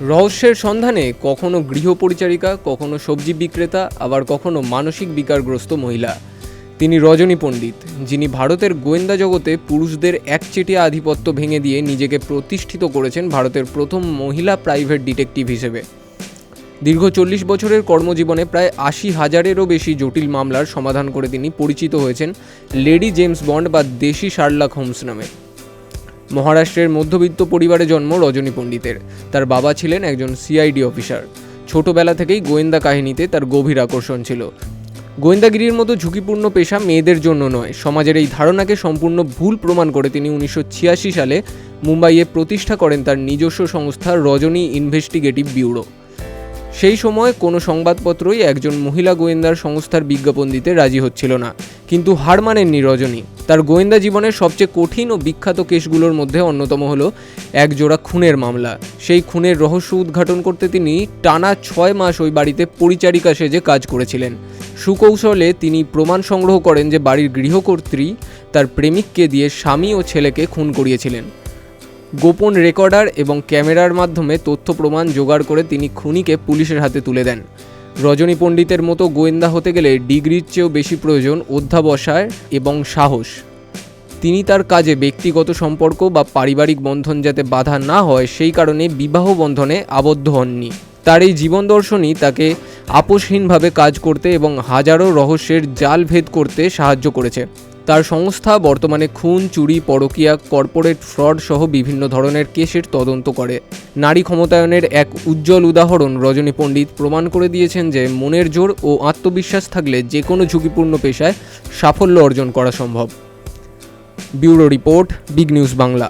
রহস্যের সন্ধানে কখনো গৃহপরিচারিকা, কখনো সবজি বিক্রেতা, আবার কখনো মানসিক বিকারগ্রস্ত মহিলা। তিনি রজনী পণ্ডিত, যিনি ভারতের গোয়েন্দা জগতে পুরুষদের একচেটিয়া আধিপত্য ভেঙে দিয়ে নিজেকে প্রতিষ্ঠিত করেছেন ভারতের প্রথম মহিলা প্রাইভেট ডিটেকটিভ হিসেবে। দীর্ঘ চল্লিশ বছরের কর্মজীবনে প্রায় আশি হাজারেরও বেশি জটিল মামলার সমাধান করে তিনি পরিচিত হয়েছেন লেডি জেমস বন্ড বা দেশি শার্লাক হোমস নামে। মহারাষ্ট্রের মধ্যবিত্ত পরিবারে জন্ম রজনী পণ্ডিতের। তার বাবা ছিলেন একজন সিআইডি অফিসার ছোটবেলা থেকেই গোয়েন্দা কাহিনীতে তার গভীর আকর্ষণ ছিল। গোয়েন্দাগিরির মতো ঝুঁকিপূর্ণ পেশা মেয়েদের জন্য নয়। সমাজের এই ধারণাকে সম্পূর্ণ ভুল প্রমাণ করে তিনি উনিশশো ছিয়াশি সালে মুম্বাইয়ে প্রতিষ্ঠা করেন তার নিজস্ব সংস্থা রজনী ইনভেস্টিগেটিভ ব্যুরো। সেই সময় কোনো সংবাদপত্রই একজন মহিলা গোয়েন্দার সংস্থার বিজ্ঞাপন দিতে রাজি হচ্ছিল না। কিন্তু হার মানেননি রজনী। তার গোয়েন্দা জীবনের সবচেয়ে কঠিন ও বিখ্যাত কেসগুলোর মধ্যে অন্যতম হলো এক জোড়া খুনের মামলা। সেই খুনের রহস্য উদ্ঘাটন করতে তিনি টানা ছয় মাস ওই বাড়িতে পরিচারিকা সেজে কাজ করেছিলেন। সুকৌশলে তিনি প্রমাণ সংগ্রহ করেন যে বাড়ির গৃহকর্ত্রী তার প্রেমিককে দিয়ে স্বামী ও ছেলেকে খুন করিয়েছিলেন। গোপন রেকর্ডার এবং ক্যামেরার মাধ্যমে তথ্য প্রমাণ জোগাড় করে তিনি খুনিকে পুলিশের হাতে তুলে দেন। রজনী পণ্ডিতের মতো গোয়েন্দা হতে গেলে ডিগ্রির চেয়েও বেশি প্রয়োজন অধ্যাবসায় এবং সাহস। তিনি তার কাজে ব্যক্তিগত সম্পর্ক বা পারিবারিক বন্ধন যাতে বাধা না হয়, সেই কারণে বিবাহ বন্ধনে আবদ্ধ হননি। তার এই জীবন দর্শনই তাকে আপোষহীনভাবে কাজ করতে এবং হাজারো রহস্যের জাল ভেদ করতে সাহায্য করেছে। তার সংস্থা বর্তমানে খুন, চুরি, পরকীয়া, কর্পোরেট ফ্রড সহ বিভিন্ন ধরনের কেসের তদন্ত করে। নারী ক্ষমতায়নের এক উজ্জ্বল উদাহরণ রজনী পণ্ডিত প্রমাণ করে দিয়েছেন যে মনের জোর ও আত্মবিশ্বাস থাকলে যে কোনো ঝুঁকিপূর্ণ পেশায় সাফল্য অর্জন করা সম্ভব। Bureau report, big news Bangla.